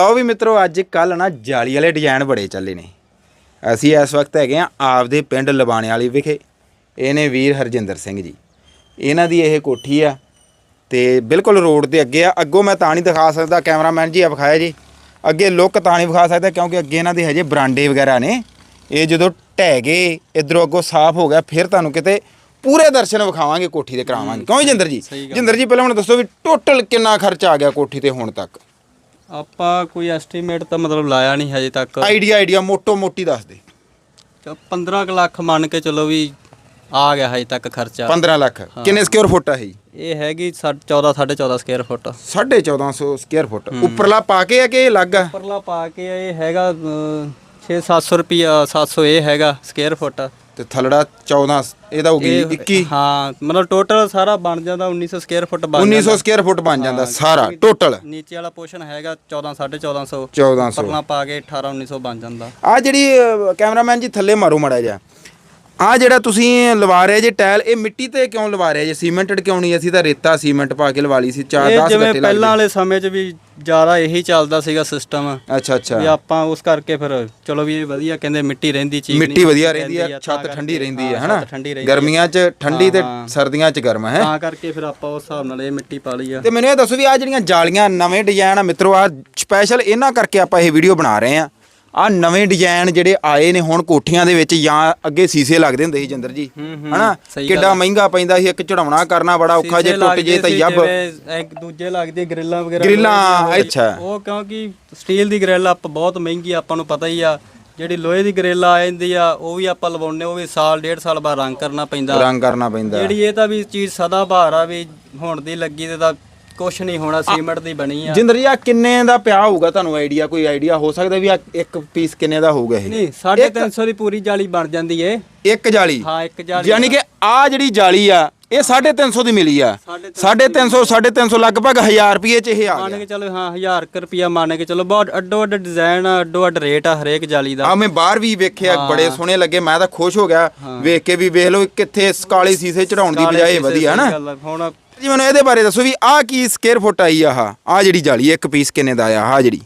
ਲਓ ਵੀ ਮਿੱਤਰੋ ਅੱਜ ਕੱਲ ਨਾ ਜਾਲੀ ਵਾਲੇ ਡਿਜ਼ਾਈਨ ਬੜੇ ਚੱਲੇ ਨੇ। ਅਸੀਂ ਇਸ ਵਕਤ ਹੈਗੇ ਆ ਆਪਦੇ ਪਿੰਡ ਲਬਾਣੇ ਵਾਲੀ ਵਿਖੇ। ਇਹਨੇ ਵੀਰ ਹਰਜਿੰਦਰ ਸਿੰਘ ਜੀ। ਇਹਨਾਂ ਦੀ ਇਹ ਕੋਠੀ ਆ ਤੇ ਬਿਲਕੁਲ ਰੋਡ ਦੇ ਅੱਗੇ ਆ। ਅੱਗੋਂ ਮੈਂ ਤਾਂ ਨਹੀਂ ਦਿਖਾ ਸਕਦਾ ਕੈਮਰਾਮੈਨ ਜੀ ਆ ਵਿਖਾਇਆ ਜੀ। ਅੱਗੇ ਲੁੱਕ ਤਾਂ ਨਹੀਂ ਵਿਖਾ ਸਕਦਾ ਕਿਉਂਕਿ ਅੱਗੇ ਇਹਨਾਂ ਦੇ ਹਜੇ ਬਰਾਂਡੇ ਵਗੈਰਾ ਨੇ। ਇਹ ਜਦੋਂ ਢਹਿ ਗਏ ਇਧਰੋਂ ਅੱਗੋਂ ਸਾਫ਼ ਹੋ ਗਿਆ ਫਿਰ ਤੁਹਾਨੂੰ ਕਿਤੇ ਪੂਰੇ ਦਰਸ਼ਨ ਵਿਖਾਵਾਂਗੇ ਕੋਠੀ ਦੇ ਕਰਾਵਾਂਗੇ। ਕਿਉਂ ਜਿੰਦਰ ਜੀ। ਜਿੰਦਰ ਜੀ ਪਹਿਲਾਂ ਹੁਣ ਦੱਸੋ ਵੀ ਟੋਟਲ ਕਿੰਨਾ ਖਰਚਾ ਆ ਗਿਆ ਕੋਠੀ ਤੇ ਹੁਣ ਤੱਕ? ਆਪਾਂ ਕੋਈ ਐਸਟੀਮੇਟ ਤਾਂ ਮਤਲਬ ਲਾਇਆ ਨਹੀਂ ਹਜੇ ਤੱਕ। ਆਈਡੀਆ ਆਈਡੀਆ ਮੋਟੋ ਮੋਟੀ ਦੱਸ ਦੇ। ਚ- 15 ਕੁ ਲੱਖ ਮੰਨ ਕੇ ਚਲੋ ਵੀ ਆ ਗਿਆ ਹਜੇ ਤੱਕ ਖਰਚਾ। 15 ਲੱਖ। ਕਿੰਨੇ ਸਕੁਅਰ ਫੁੱਟ ਆ ਇਹ? ਇਹ ਹੈਗੀ 14 14.5 ਸਕੁਅਰ ਫੁੱਟ 1450 ਸਕੁਅਰ ਫੁੱਟ ਉੱਪਰਲਾ ਪਾ ਕੇ ਆ ਕਿ ਇਹ ਅਲੱਗ ਆ? ਉੱਪਰਲਾ ਪਾ ਕੇ ਇਹ ਹੈਗਾ 6-700 ਰੁਪਿਆ 700 ਇਹ ਹੈਗਾ ਸਕੁਅਰ ਫੁੱਟ ਤੇ ਥਲੜਾ 14 ਇਹਦਾ ਹੋ ਗਈ ਇਹ 21 ਹਾਂ ਮਤਲਬ ਟੋਟਲ ਸਾਰਾ ਬਣ ਜਾਂਦਾ 1900 ਸਕੁਅਰ ਫੁੱਟ ਬਣ 1900 ਸਕੁਅਰ ਫੁੱਟ ਬਣ ਜਾਂਦਾ ਸਾਰਾ ਟੋਟਲ ਨੀਚੇ ਵਾਲਾ ਪੋਰਸ਼ਨ ਹੈਗਾ 14 1450 1400 ਉੱਪਰਲਾ ਪਾ ਕੇ 18 1900 ਬਣ ਜਾਂਦਾ। ਆ ਜਿਹੜੀ ਕੈਮਰਾਮੈਨ ਜੀ ਥੱਲੇ ਮਾਰੋ ਮੜਾ ਜਾ ਆ ਜਿਹੜਾ ਤੁਸੀਂ ਲਵਾ ਰਹੇ ਜੇ ਟਾਇਲ ਇਹ ਮਿੱਟੀ ਤੇ ਕਿਉਂ ਲਵਾ ਰਹੇ ਜੇ? ਸੀਮੈਂਟਡ ਕਿਉਂ ਨਹੀਂ? ਅਸੀਂ ਤਾਂ ਰੇਤਾ ਸੀਮੈਂਟ ਪਾ ਕੇ ਲਵਾ ਲਈ ਸੀ 4 ਇਹ 10 ਜਿਵੇਂ ਗੱਟੇ ਪਹਿਲਾਂ ਵਾਲੇ ਸਮੇਂ 'ਚ ਵੀ ਜ਼ਿਆਦਾ ਇਹੀ ਚੱਲਦਾ ਸੀਗਾ ਸਿਸਟਮ ਅੱਛਾ ਅੱਛਾ। ਵੀ ਆਪਾਂ ਉਸ ਕਰਕੇ ਫਿਰ ਚਲੋ ਵੀ ਇਹ ਵਧੀਆ ਕਹਿੰਦੇ ਮਿੱਟੀ ਰਹਿੰਦੀ ਚੀਜ਼ ਮਿੱਟੀ ਵਧੀਆ ਰਹਿੰਦੀ ਆ ਛੱਤ ਠੰਡੀ ਰਹਿੰਦੀ ਹੈ ਹਨਾ? ਠੰਡੀ ਰਹਿੰਦੀ ਗਰਮੀਆਂ 'ਚ ਠੰਡੀ ਤੇ ਸਰਦੀਆਂ 'ਚ ਗਰਮ ਹੈ? ਤਾਂ ਕਰਕੇ ਫਿਰ ਆਪਾਂ ਉਸ ਹਿਸਾਬ ਨਾਲ ਇਹ ਮਿੱਟੀ ਪਾ ਲਈ ਆ। ਤੇ ਮੈਨੂੰ ਇਹ ਦੱਸੋ ਵੀ ਆ ਜਿਹੜੀਆਂ ਜਾਲੀਆਂ ਨਵੇਂ ਡਿਜ਼ਾਈਨ ਆ ਮਿੱਤਰੋ ਆ ਸਪੈਸ਼ਲ ਇਹਨਾਂ ਕਰਕੇ ਆਪਾਂ ਇਹ ਵੀਡੀਓ ਬਣਾ ਰਹੇ ਆ। ਆ ਨਵੇਂ ਡਿਜ਼ਾਈਨ ਜਿਹੜੇ ਆਏ ਨੇ ਹੁਣ ਕੋਠੀਆਂ ਦੇ ਵਿੱਚ ਜਾਂ ਅੱਗੇ ਸੀਸੇ ਲੱਗਦੇ ਹੁੰਦੇ ਸੀ ਜਿੰਦਰ ਜੀ। ਹਨਾ? ਕਿੱਡਾ ਮਹਿੰਗਾ ਪੈਂਦਾ ਸੀ ਇੱਕ ਚੜਾਉਣਾ ਕਰਨਾ ਬੜਾ ਔਖਾ ਜੇ ਟੁੱਟ ਜੇ ਤਾਂ ਯੱਬ ਇੱਕ ਦੂਜੇ ਲੱਗਦੇ ਗ੍ਰਿਲਾਂ ਵਗੈਰਾ ਗ੍ਰਿਲਾਂ, ਅੱਛਾ। ਉਹ ਕਿਉਂਕਿ ਸਟੀਲ ਦੀ ਗ੍ਰਿਲ ਆਪ ਬਹੁਤ ਮਹਿੰਗੀ ਆਪਾਂ ਨੂੰ ਪਤਾ ਹੀ ਆ। ਜਿਹੜੀ ਲੋਹੇ ਦੀ ਗ੍ਰਿਲ ਆ ਜਾਂਦੀ ਆ ਉਹ ਵੀ ਆਪਾਂ ਲਵਾਉਣੇ ਉਹ ਵੀ ਸਾਲ ਡੇਢ ਸਾਲ ਬਾਅਦ ਰੰਗ ਕਰਨਾ ਪੈਂਦਾ। ਰੰਗ ਕਰਨਾ ਪੈਂਦਾ। ਜਿਹੜੀ ਇਹ ਤਾਂ ਵੀ ਚੀਜ਼ ਸਦਾ ਬਹਾਰ ਆ ਵੀ ਹੁਣ ਦੀ ਲੱਗੀ ਤੇ ਤਾਂ ਕੁਛ ਨਹੀਂ ਹੋਣਾ ਸੀਮੈਂਟ ਦੀ ਬਣੀ ਆ। ਜਿੰਦਰ ਜੀ ਆ ਕਿੰਨੇ ਦਾ ਪਿਆ ਹੋਊਗਾ ਤੁਹਾਨੂੰ ਆਈਡੀਆ ਕੋਈ ਆਈਡੀਆ ਹੋ ਸਕਦਾ ਵੀ ਆ ਇੱਕ ਪੀਸ ਕਿੰਨੇ ਦਾ ਹੋਊਗਾ ਇਹ? ਨਹੀਂ 350 ਦੀ ਪੂਰੀ ਜਾਲੀ ਬਣ ਜਾਂਦੀ ਏ। ਇੱਕ ਜਾਲੀ? ਹਾਂ ਇੱਕ ਜਾਲੀ। ਯਾਨੀ ਕਿ ਆ ਜਿਹੜੀ ਜਾਲੀ ਆ ਇਹ 350 ਦੀ ਮਿਲੀ ਆ। 350 350 ਲਗਭਗ 1000 ਰੁਪਏ ਚ ਇਹ ਆ ਮੰਨ ਕੇ ਚਲੋ ਹਾਂ 1000 ਕੁ ਰੁਪਿਆ ਮੰਨ ਕੇ ਚਲੋ ਬਹੁਤ ਅੱਡੋ ਅੱਡ ਡਿਜ਼ਾਈਨ ਆ ਅੱਡੋ ਅੱਡ ਰੇਟ ਆ ਹਰੇਕ ਜਾਲੀ ਦਾ। ਆ ਮੈਂ ਬਾਹਰ ਵੀ ਵੇਖਿਆ ਬੜੇ ਸੋਹਣੇ ਲੱਗੇ ਮੈਂ ਤਾਂ ਖੁਸ਼ ਹੋ ਗਿਆ। ਵੇਖ ਕੇ ਵੀ ਵੇਖ ਲਓ ਕਿੱਥੇ ਕਾਲੇ ਸੀਸੇ ਚੜਾਉਣ ਦੀ ਬਜਾਏ ਵਧੀਆ ਨਾ। ਹੁਣ ਜੀ ਮੈਨੂੰ ਇਹਦੇ ਬਾਰੇ ਦੱਸੋ ਵੀ ਆ ਕੀ ਸਕੁਅਰ ਫੁੱਟ ਆਈ ਆ ਆ ਆ ਜਿਹੜੀ ਜਾਲੀ ਇੱਕ ਪੀਸ ਕਿੰਨੇ ਦਾ ਆ? ਆ ਜਿਹੜੀ।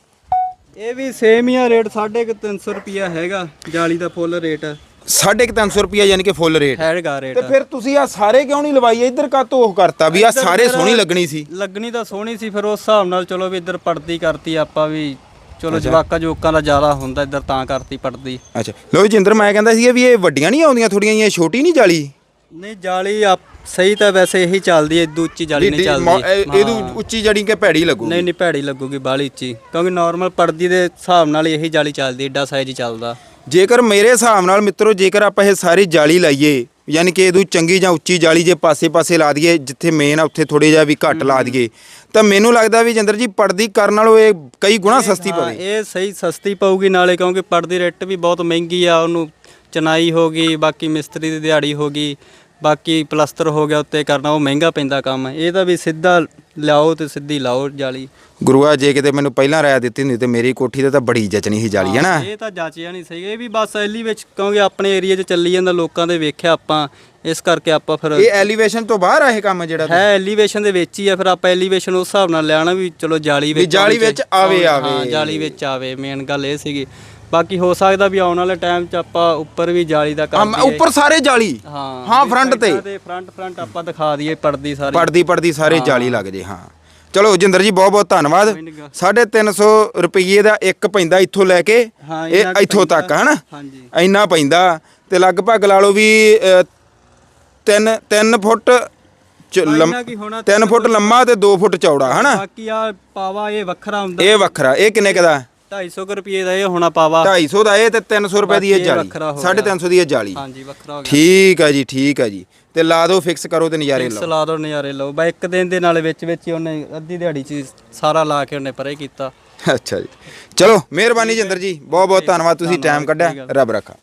ਇਹ ਵੀ ਸੇਮ ਹੀ ਆ ਰੇਟ 350 ਰੁਪਿਆ ਹੈਗਾ ਜਾਲੀ ਦਾ ਫੁੱਲ ਰੇਟ 350 ਰੁਪਿਆ ਯਾਨੀ ਕਿ ਫੁੱਲ ਰੇਟ ਹੈਗਾ ਰੇਟ ਤੇ ਫਿਰ ਤੁਸੀਂ ਆ ਸਾਰੇ ਕਿਉਂ ਨਹੀਂ ਲਵਾਈ? ਇੱਧਰ ਕਾ ਉਹ ਕਰਤਾ ਵੀ ਆ ਸਾਰੇ ਸੋਹਣੀ ਲੱਗਣੀ ਸੀ। ਲੱਗਣੀ ਤਾਂ ਸੋਹਣੀ ਸੀ ਫਿਰ ਉਸ ਹਿਸਾਬ ਨਾਲ ਚਲੋ ਵੀ ਇੱਧਰ ਪੜਦੀ ਕਰਤੀ ਆਪਾਂ ਵੀ ਚਲੋ ਜਵਾਕਾਂ ਜੋਕਾਂ ਦਾ ਜ਼ਿਆਦਾ ਹੁੰਦਾ ਇੱਧਰ ਤਾਂ ਕਰਤੀ ਪੜਦੀ। ਅੱਛਾ। ਲੋ ਜਿੰਦਰ ਮੈਂ ਕਹਿੰਦਾ ਸੀ ਵੀ ਇਹ ਵੱਡੀਆਂ ਨਹੀਂ ਆਉਂਦੀਆਂ ਥੋੜੀਆਂ ਜਿਹੀਆਂ ਛੋਟੀ ਨਹੀਂ ਜਾਲੀ? ਨਹੀਂ ਜਾਲੀ ਆ ਸਹੀ ਤਾਂ ਵੈਸੇ ਇਹੀ ਚੱਲਦੀ ਹੈ ਇਦੋਂ ਉੱਚੀ ਜਾਲੀ ਨਹੀਂ ਚੱਲਦੀ। ਇਹਦੂ ਉੱਚੀ ਜੜੀ ਕੇ ਭੈੜੀ ਲੱਗੂ ਨਹੀਂ ਨਹੀਂ ਭੈੜੀ ਲੱਗੂਗੀ ਬਾਲੀ ਉੱਚੀ। ਕਿਉਂਕਿ ਨਾਰਮਲ ਪੜਦੀ ਦੇ ਹਿਸਾਬ ਨਾਲ ਇਹੀ ਜਾਲੀ ਚੱਲਦੀ ਏਡਾ ਸਾਈਜ਼ ਹੀ ਚੱਲਦਾ। ਜੇਕਰ ਮੇਰੇ ਹਿਸਾਬ ਨਾਲ ਮਿੱਤਰੋ ਜੇਕਰ ਆਪਾਂ ਇਹ ਸਾਰੀ ਜਾਲੀ ਲਾਈਏ ਯਾਨੀ ਕਿ ਇਹਦੂ ਚੰਗੀ ਜਾਂ ਉੱਚੀ ਜਾਲੀ ਜੇ ਪਾਸੇ-ਪਾਸੇ ਲਾ ਦਈਏ ਜਿੱਥੇ ਮੇਨ ਆ ਉੱਥੇ ਥੋੜੇ ਜਿਹਾ ਵੀ ਘੱਟ ਲਾ ਦਈਏ ਤਾਂ ਮੈਨੂੰ ਲੱਗਦਾ ਵੀ ਜਿੰਦਰ ਜੀ ਪੜਦੀ ਕਰਨ ਨਾਲੋਂ ਇਹ ਕਈ ਗੁਣਾ ਸਸਤੀ ਪਵੇ। ਇਹ ਸਹੀ ਸਸਤੀ ਪਊਗੀ ਨਾਲੇ ਕਿਉਂਕਿ ਪੜਦੀ ਰੇਟ ਵੀ ਬਹੁਤ ਮਹਿੰਗੀ ਆ ਉਹਨੂੰ ਚਨਾਈ ਹੋ ਗਈ ਬਾਕੀ ਮਿਸਤਰੀ ਦੀ ਦਿਹਾੜੀ ਹੋ ਗਈ ਬਾਕੀ ਪਲਸਤਰ ਹੋ ਗਿਆ ਉੱਤੇ ਕਰਨਾ ਉਹ ਮਹਿੰਗਾ ਪੈਂਦਾ ਕੰਮ। ਇਹ ਤਾਂ ਵੀ ਸਿੱਧਾ ਲਿਆਓ ਤੇ ਸਿੱਧੀ ਲਾਓ ਜਾਲੀ। ਗੁਰੂਆ ਜੇ ਕਿਤੇ ਮੈਨੂੰ ਪਹਿਲਾਂ ਰਾਇ ਦਿੱਤੀ ਹੁੰਦੀ ਤੇ ਮੇਰੀ ਕੋਠੀ ਤੇ ਤਾਂ ਬੜੀ ਜਚਣੀ ਸੀ ਜਾਲੀ ਹੈ ਨਾ ਇਹ ਤਾਂ ਜਾਚਿਆ ਨਹੀਂ ਸਹੀ ਇਹ ਵੀ ਬਸ ਐਲੀ ਵਿੱਚ ਕਿਉਂਕਿ ਆਪਣੇ ਏਰੀਆ 'ਚ ਚੱਲੀ ਜਾਂਦਾ ਲੋਕਾਂ ਦੇ ਵੇਖਿਆ ਆਪਾਂ ਇਸ ਕਰਕੇ ਆਪਾਂ ਫਿਰ ਇਹ ਐਲੀਵੇਸ਼ਨ ਤੋਂ ਬਾਹਰ ਆ ਇਹ ਕੰਮ ਜਿਹੜਾ ਹੈ ਐਲੀਵੇਸ਼ਨ ਦੇ ਵਿੱਚ ਹੀ ਆ ਫਿਰ ਆਪਾਂ ਐਲੀਵੇਸ਼ਨ ਉਸ ਹਿਸਾਬ ਨਾਲ ਲਿਆਣਾ ਵੀ ਚਲੋ ਜਾਲੀ ਵਿੱਚ ਜਾਲੀ ਵਿੱਚ ਚਾਹੀ- ਆਵੇ, ਹਾਂ ਆਵੇ। ਜਾਲੀ ਵਿੱਚ ਆਵੇ ਮੇਨ ਗੱਲ ਇਹ ਸੀਗੀ। ਬਾਕੀ ਹੋ ਸਕਦਾ ਵੀ ਆਉਣ ਵਾਲੇ ਟਾਈਮ 'ਚ ਆਪਾਂ ਉੱਪਰ ਵੀ ਜਾਲੀ ਦਾ ਹਾਂ, ਉੱਪਰ ਸਾਰੇ ਜਾਲੀ? ਹਾਂ ਹਾਂ ਫਰੰਟ ਤੇ। ਤੇ ਫਰੰਟ ਫਰੰਟ ਆਪਾਂ ਦਿਖਾ ਦਈਏ ਪੜਦੀ ਸਾਰੀ। ਪੜਦੀ ਪੜਦੀ ਸਾਰੇ ਜਾਲੀ ਲੱਗ ਜੇ ਹਾਂ। ਚਲੋ ਜਿੰਦਰ ਜੀ ਬਹੁਤ ਬਹੁਤ ਧੰਨਵਾਦ। ਕੋਈ ਨੀ ਗਾ। 350 ਰੁਪਏ ਦਾ ਇੱਕ ਪੈਂਦਾ ਇੱਥੋਂ ਲੈ ਕੇ। ਇਹ ਇੱਥੋਂ ਤੱਕ। ਹਨਾ? ਹਾਂਜੀ। ਇੰਨਾ ਪੈਂਦਾ। ਤੇ ਲਗਭਗ ਲਾ ਲਓ ਵੀ 3 3 ਫੁੱਟ ਚ ਇੰਨਾ ਲੰਮ- ਕੀ ਹੋਣਾ, 3 ਫੁੱਟ ਲੰਮਾ ਤੇ 2 ਫੁੱਟ ਚੌੜਾ ਹਨਾ? ਬਾਕੀ ਆ ਪਾਵਾ ਇਹ ਵੱਖਰਾ ਹੁੰਦਾ। ਇਹ ਵੱਖਰਾ। ਇਹ ਕਿੰਨੇ ਕਦਾ 250 ਰੁਪਏ ਦਾ ਇਹ ਹੋਣਾ ਪਾਵਾ 250 ਦਾ ਇਹ ਤੇ 300 ਰੁਪਏ ਦੀ ਇਹ ਬਾਕੀ ਇਹ ਜਾਲੀ। ਵੱਖਰਾ ਹੋ ਗਿਆ। 350 ਦੀ ਇਹ ਜਾਲੀ। ਹਾਂਜੀ ਵੱਖਰਾ ਹੋ ਗਿਆ। ਠੀਕ ਹੈ ਜੀ ਠੀਕ ਹੈ ਜੀ। ਤੇ ਲਾ ਦਿਓ ਫਿਕਸ ਕਰੋ ਤੇ ਨਜ਼ਾਰੇ ਲਓ। ਸਲਾਦ ਔਰ ਨਜ਼ਾਰੇ ਲਓ। ਬਾ ਇੱਕ ਦਿਨ ਦੇ ਨਾਲ ਵਿੱਚ ਵਿੱਚ ਹੀ ਉਹਨੇ ਅੱਧੀ ਦਿਹਾੜੀ ਚ ਸਾਰਾ ਲਾ ਕੇ ਉਹਨੇ ਪਰੇ ਕੀਤਾ। ਅੱਛਾ ਜੀ। ਚਲੋ ਮਿਹਰਬਾਨੀ ਜਿੰਦਰ ਜੀ। ਬਹੁਤ ਬਹੁਤ ਧੰਨਵਾਦ। ਤੁਸੀਂ ਟਾਈਮ ਕੱਢਿਆ। ਰੱਬ ਰੱਖਾ।